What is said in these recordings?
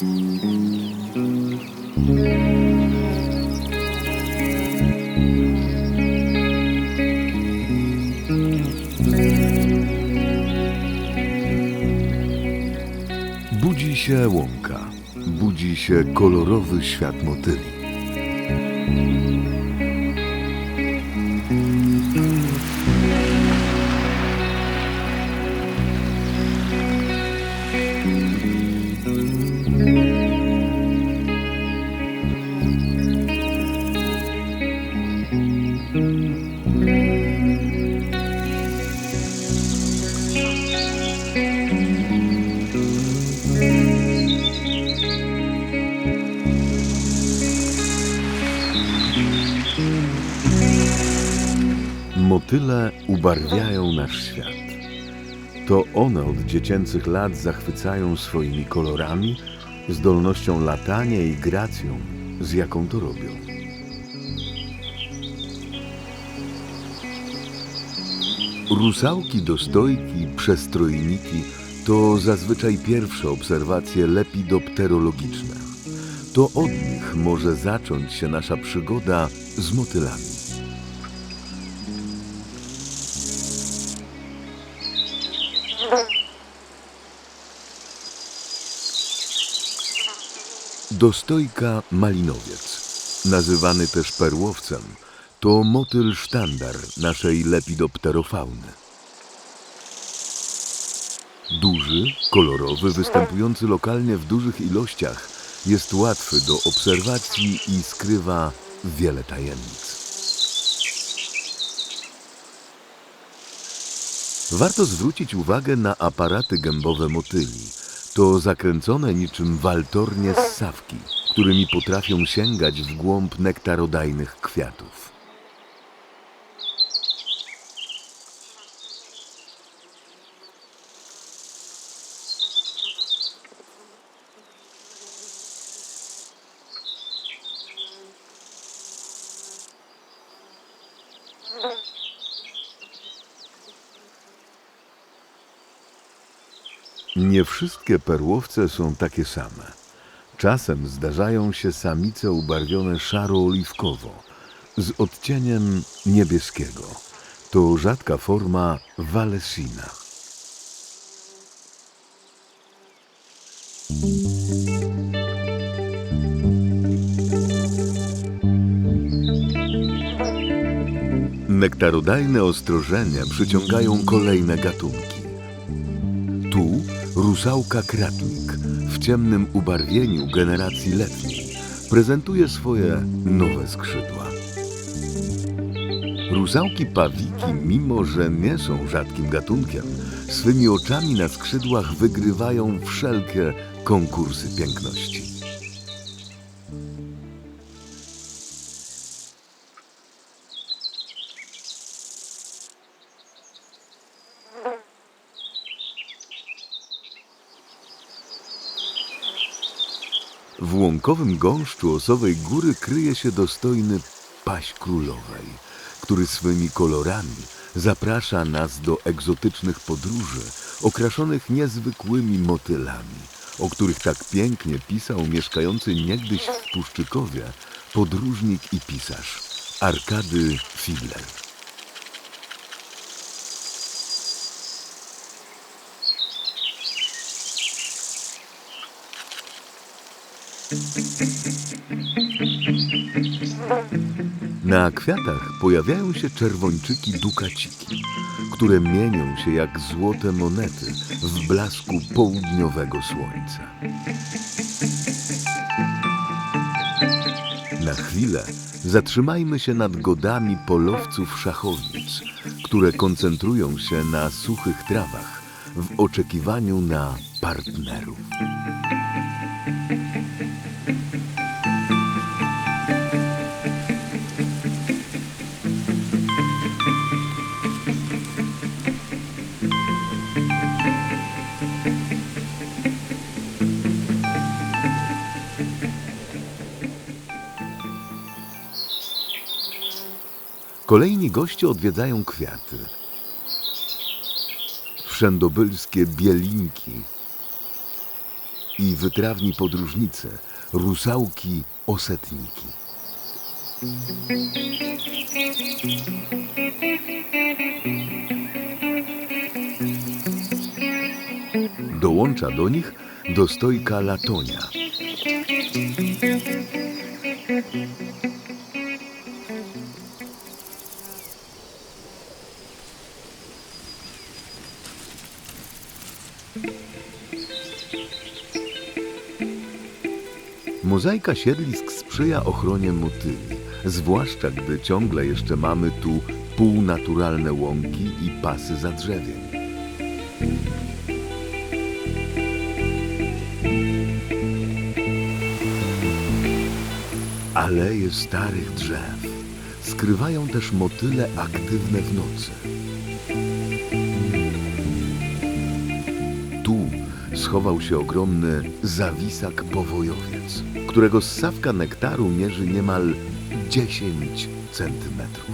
Budzi się łąka, budzi się kolorowy świat motyli. Motyle ubarwiają nasz świat. To one od dziecięcych lat zachwycają swoimi kolorami, zdolnością latania i gracją, z jaką to robią. Rusałki, dostojki, przestrojniki to zazwyczaj pierwsze obserwacje lepidopterologiczne. To od nich może zacząć się nasza przygoda z motylami. Dostojka malinowiec, nazywany też perłowcem, to motyl sztandar naszej lepidopterofauny. Duży, kolorowy, występujący lokalnie w dużych ilościach, jest łatwy do obserwacji i skrywa wiele tajemnic. Warto zwrócić uwagę na aparaty gębowe motyli. To zakręcone niczym waltornie ssawki, którymi potrafią sięgać w głąb nektarodajnych kwiatów. Nie wszystkie perłowce są takie same. Czasem zdarzają się samice ubarwione szaro-oliwkowo z odcieniem niebieskiego. To rzadka forma walesina. Nektarodajne ostrożenia przyciągają kolejne gatunki. Tu rusałka kratnik w ciemnym ubarwieniu generacji letniej prezentuje swoje nowe skrzydła. Rusałki pawiki, mimo że nie są rzadkim gatunkiem, swymi oczami na skrzydłach wygrywają wszelkie konkursy piękności. Łąkowym gąszczu Osowej Góry kryje się dostojny paś królowej, który swymi kolorami zaprasza nas do egzotycznych podróży okraszonych niezwykłymi motylami, o których tak pięknie pisał mieszkający niegdyś w Puszczykowie podróżnik i pisarz Arkady Fidler. Na kwiatach pojawiają się czerwończyki dukaciki, które mienią się jak złote monety w blasku południowego słońca. Na chwilę zatrzymajmy się nad godami polowców szachownic, które koncentrują się na suchych trawach w oczekiwaniu na partnerów. Kolejni goście odwiedzają kwiaty. Wszędobylskie bielinki i wytrawni podróżnicy, rusałki osetniki. Dołącza do nich dostojka Latonia. Mozaika siedlisk sprzyja ochronie motyli, zwłaszcza gdy ciągle jeszcze mamy tu półnaturalne łąki i pasy zadrzewień. Aleje starych drzew skrywają też motyle aktywne w nocy. Tu schował się ogromny zawisak powojowiec, którego ssawka nektaru mierzy niemal 10 centymetrów.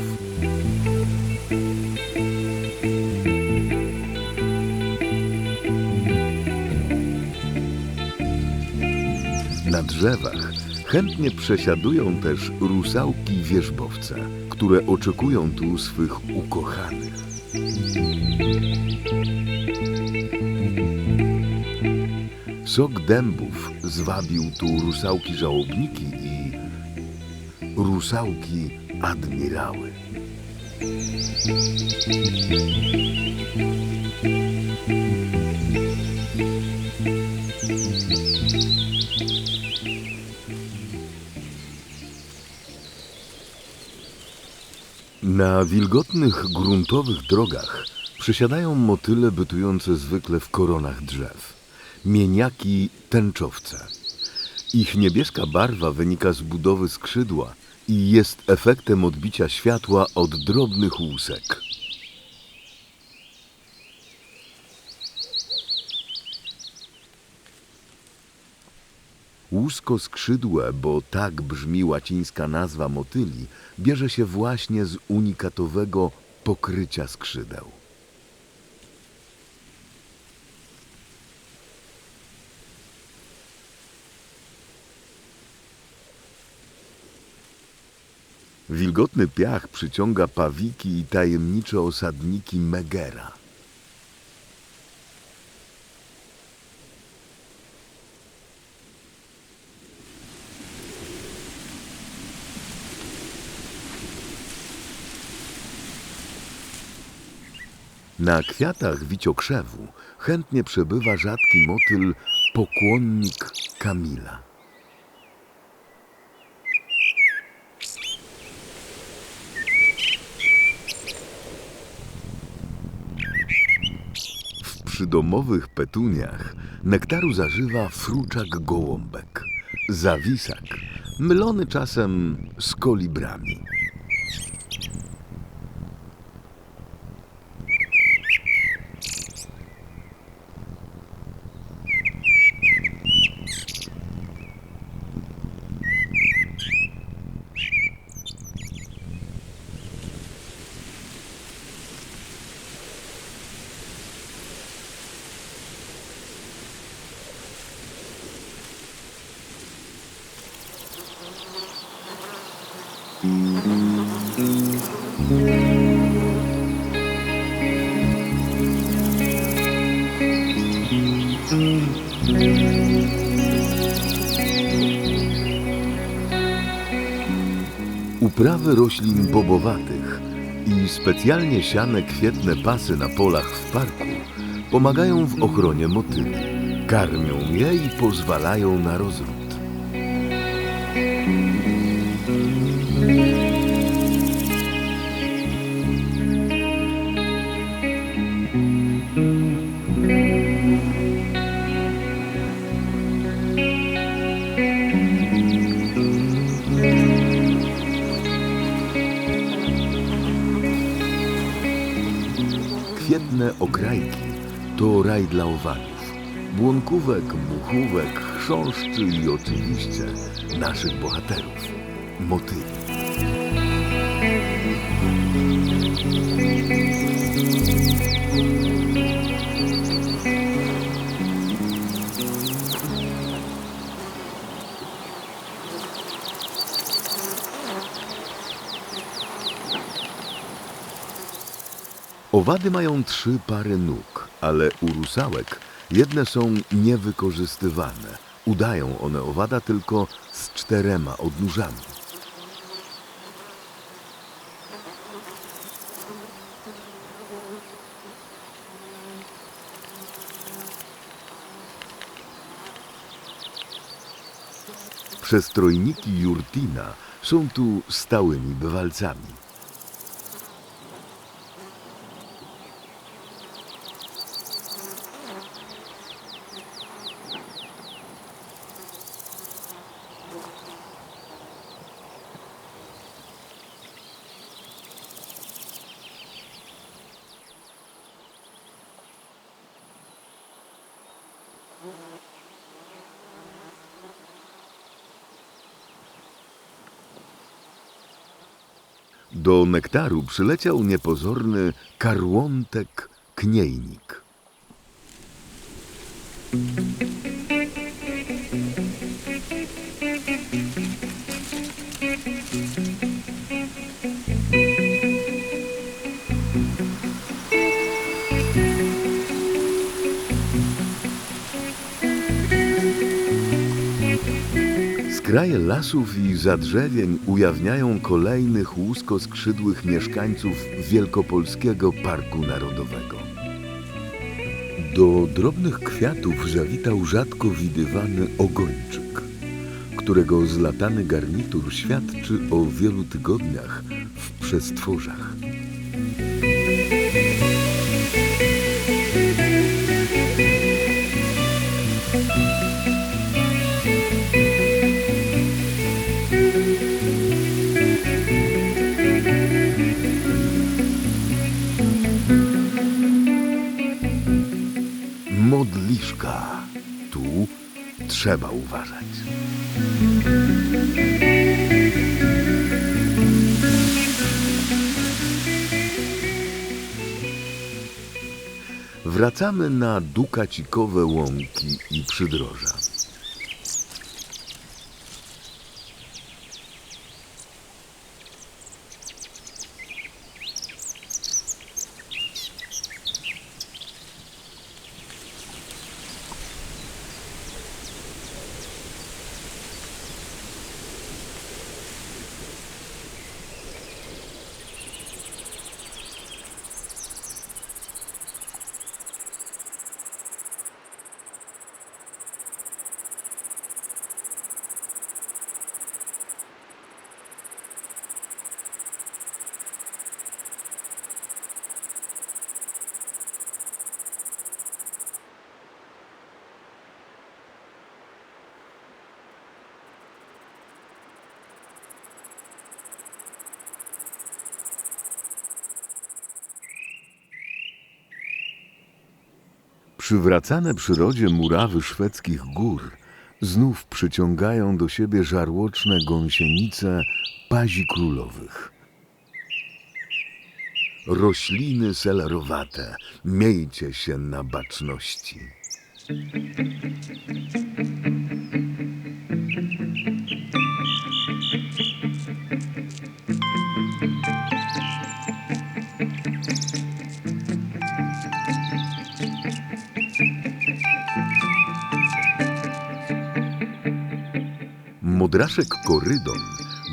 Na drzewach chętnie przesiadują też rusałki wierzbowce, które oczekują tu swych ukochanych. Sok dębów zwabił tu rusałki żałobniki i rusałki admirały. Na wilgotnych, gruntowych drogach przesiadają motyle bytujące zwykle w koronach drzew. Mieniaki tęczowce. Ich niebieska barwa wynika z budowy skrzydła i jest efektem odbicia światła od drobnych łusek. Łuskoskrzydłe, bo tak brzmi łacińska nazwa motyli, bierze się właśnie z unikatowego pokrycia skrzydeł. Wilgotny piach przyciąga pawiki i tajemnicze osadniki Megera. Na kwiatach wiciokrzewu chętnie przebywa rzadki motyl pokłonnik Kamila. W przydomowych petuniach nektaru zażywa fruczak gołąbek, zawisak, mylony czasem z kolibrami. Uprawy roślin bobowatych i specjalnie siane kwietne pasy na polach w parku pomagają w ochronie motyli. Karmią je i pozwalają na rozród. Kwietne okrajki to raj dla owalów. Błonkówek, muchówek, chrząszczy i oczywiście naszych bohaterów, motyli. Owady mają trzy pary nóg, ale u rusałek jedne są niewykorzystywane. Udają one owada tylko z czterema odnóżami. Przestrojniki Jurtina są tu stałymi bywalcami. Do nektaru przyleciał niepozorny karłątek kniejnik. Skraje lasów i zadrzewień ujawniają kolejnych łuskoskrzydłych mieszkańców Wielkopolskiego Parku Narodowego. Do drobnych kwiatów zawitał rzadko widywany ogończyk, którego zlatany garnitur świadczy o wielu tygodniach w przestworzach. Trzeba uważać. Wracamy na dukacikowe łąki i przydroża. Przywracane przyrodzie murawy szwedzkich gór znów przyciągają do siebie żarłoczne gąsienice pazi królowych. Rośliny selerowate, miejcie się na baczności. Modraszek korydon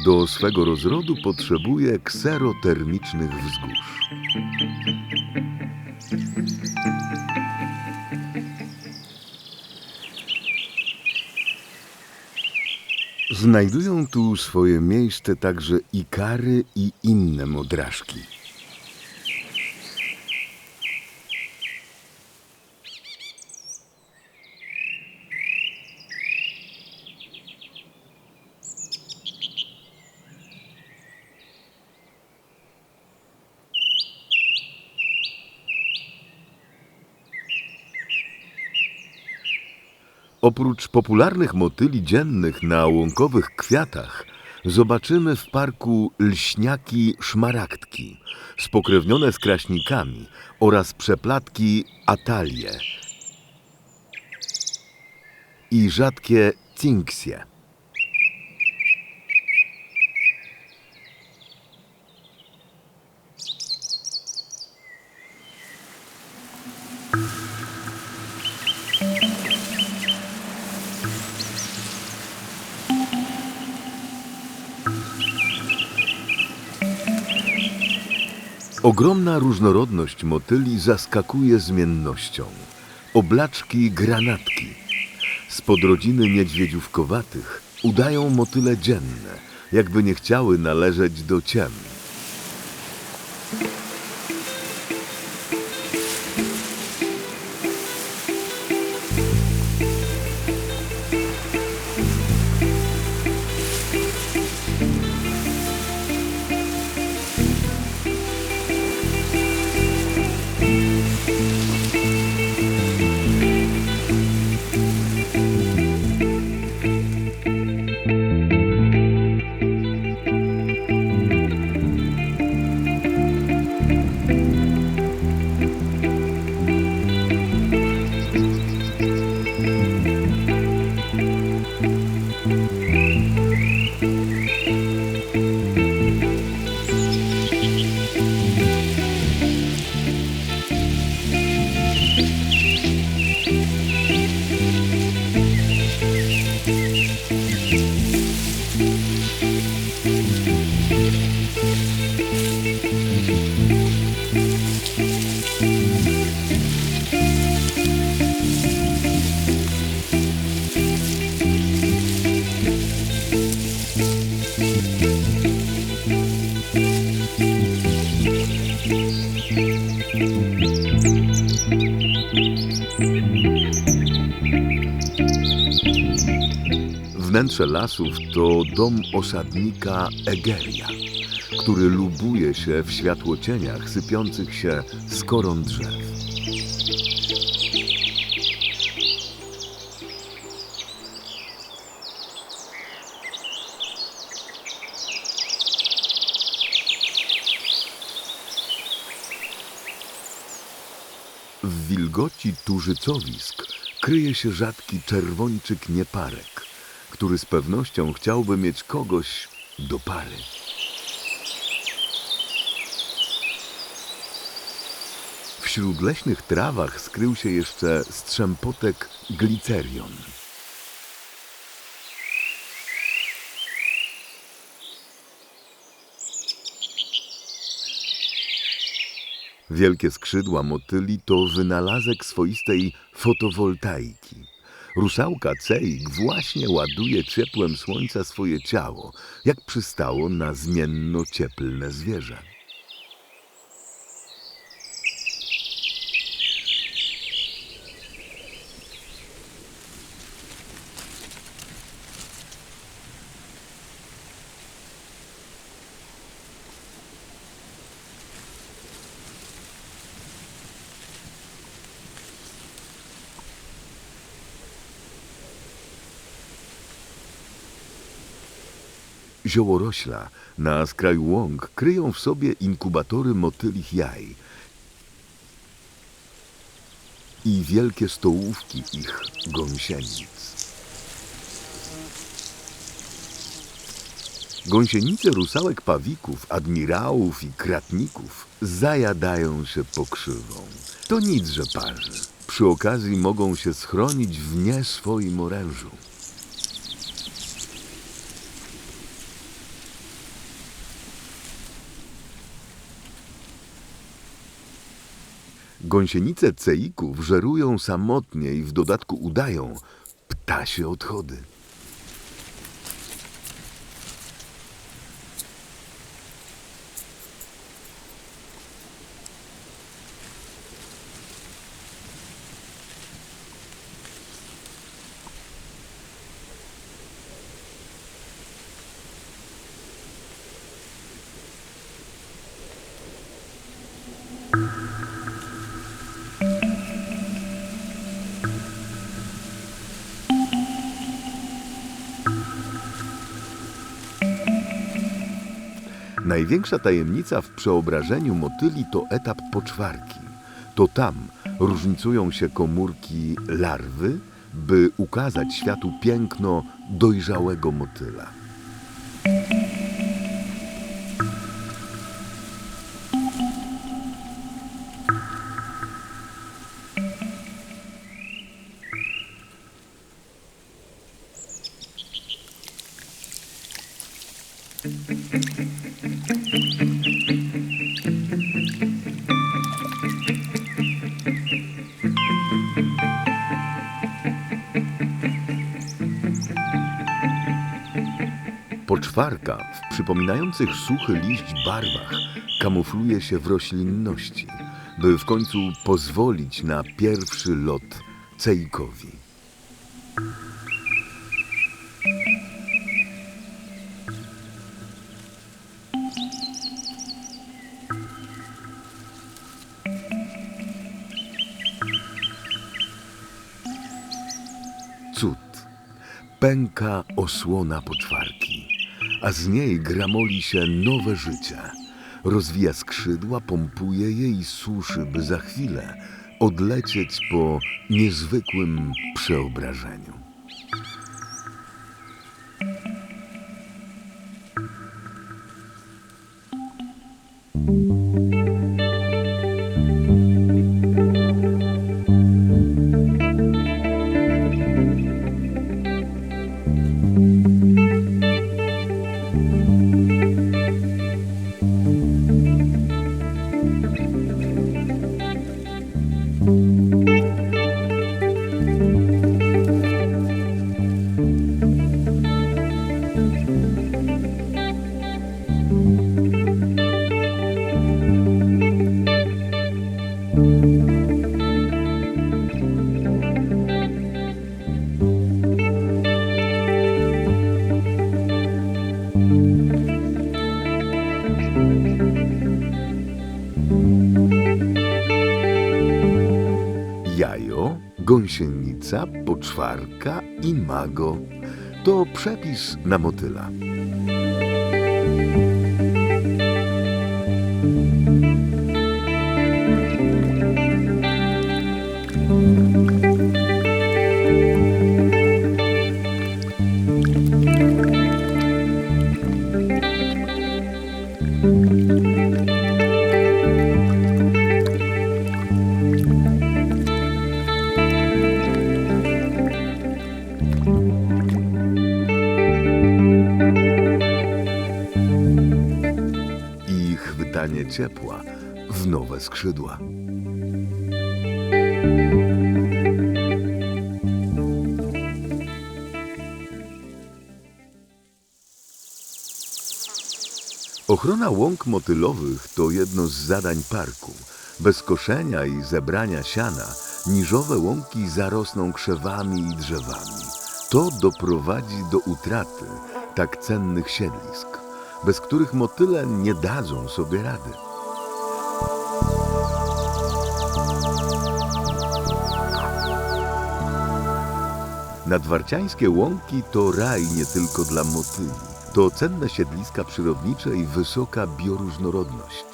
do swego rozrodu potrzebuje kserotermicznych wzgórz. Znajdują tu swoje miejsce także ikary i inne modraszki. Oprócz popularnych motyli dziennych na łąkowych kwiatach, zobaczymy w parku lśniaki szmaragdki, spokrewnione z kraśnikami oraz przeplatki atalie i rzadkie tinksie. Ogromna różnorodność motyli zaskakuje zmiennością. Oblaczki granatki z podrodziny niedźwiedziówkowatych udają motyle dzienne, jakby nie chciały należeć do ciem. Wnętrze lasów to dom osadnika Egeria, który lubuje się w światłocieniach sypiących się z koron drzew. W wilgoci tużycowisk kryje się rzadki czerwończyk nieparek, który z pewnością chciałby mieć kogoś do pary. Wśród leśnych trawach skrył się jeszcze strzępotek glicerion. Wielkie skrzydła motyli to wynalazek swoistej fotowoltaiki. Rusałka Ceik właśnie ładuje ciepłem słońca swoje ciało, jak przystało na zmienno-cieplne zwierzę. Ziołorośla na skraju łąk kryją w sobie inkubatory motylich jaj i wielkie stołówki ich gąsienic. Gąsienice rusałek pawików, admirałów i kratników zajadają się pokrzywą. To nic, że parzy. Przy okazji mogą się schronić w nie swoim orężu. Gąsienice ceików żerują samotnie i w dodatku udają ptasie odchody. Największa tajemnica w przeobrażeniu motyli to etap poczwarki. To tam różnicują się komórki larwy, by ukazać światu piękno dojrzałego motyla. Poczwarka w przypominających suchy liść barwach kamufluje się w roślinności, by w końcu pozwolić na pierwszy lot cejkowi. Cud. Pęka osłona poczwarki, a z niej gramoli się nowe życie. Rozwija skrzydła, pompuje je i suszy, by za chwilę odlecieć po niezwykłym przeobrażeniu. Gąsienica, poczwarka i mago. To przepis na motyla. Nowe skrzydła. Ochrona łąk motylowych to jedno z zadań parku. Bez koszenia i zebrania siana niżowe łąki zarosną krzewami i drzewami. To doprowadzi do utraty tak cennych siedlisk, bez których motyle nie dadzą sobie rady. Nadwarciańskie łąki to raj nie tylko dla motyli. To cenne siedliska przyrodnicze i wysoka bioróżnorodność.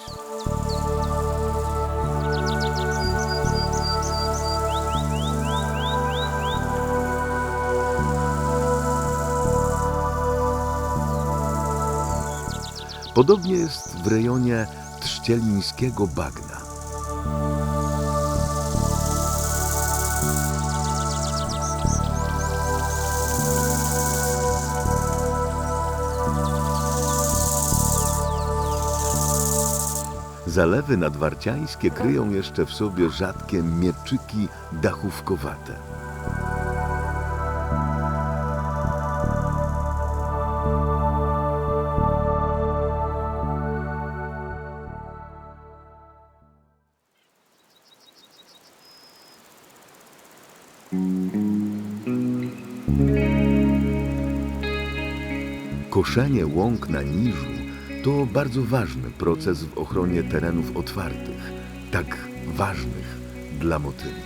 Podobnie jest w rejonie Trzcielińskiego Bagna. Zalewy nadwarciańskie kryją jeszcze w sobie rzadkie mieczyki dachówkowate. Koszenie łąk na niżu to bardzo ważny proces w ochronie terenów otwartych, tak ważnych dla motyli.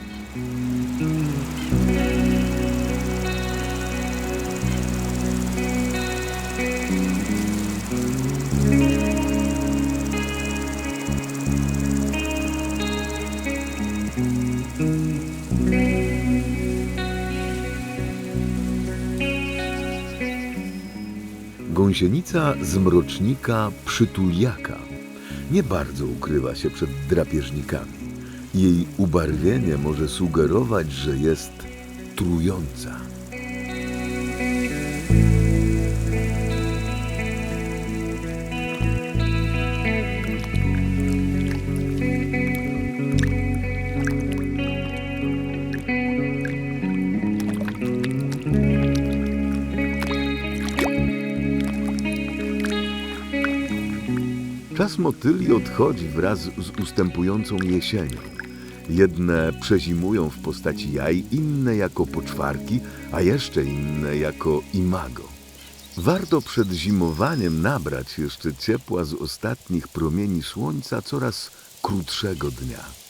Gąsienica z mrocznika przytuliaka nie bardzo ukrywa się przed drapieżnikami. Jej ubarwienie może sugerować, że jest trująca. Motyli odchodzi wraz z ustępującą jesienią. Jedne przezimują w postaci jaj, inne jako poczwarki, a jeszcze inne jako imago. Warto przed zimowaniem nabrać jeszcze ciepła z ostatnich promieni słońca coraz krótszego dnia.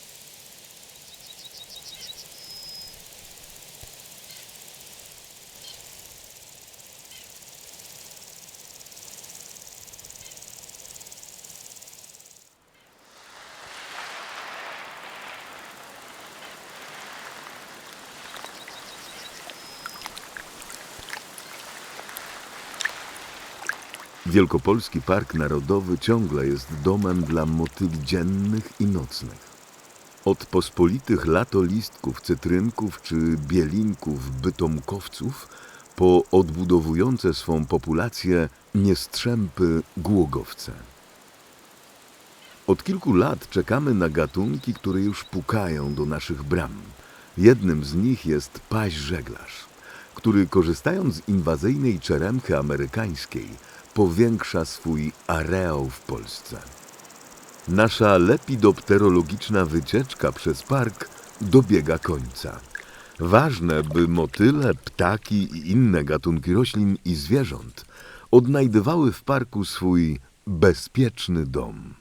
Wielkopolski Park Narodowy ciągle jest domem dla motyli dziennych i nocnych. Od pospolitych latolistków, cytrynków czy bielinków bytomkowców po odbudowujące swą populację niestrzępy głogowce. Od kilku lat czekamy na gatunki, które już pukają do naszych bram. Jednym z nich jest paź żeglarz, który korzystając z inwazyjnej czeremchy amerykańskiej powiększa swój areał w Polsce. Nasza lepidopterologiczna wycieczka przez park dobiega końca. Ważne, by motyle, ptaki i inne gatunki roślin i zwierząt odnajdywały w parku swój bezpieczny dom.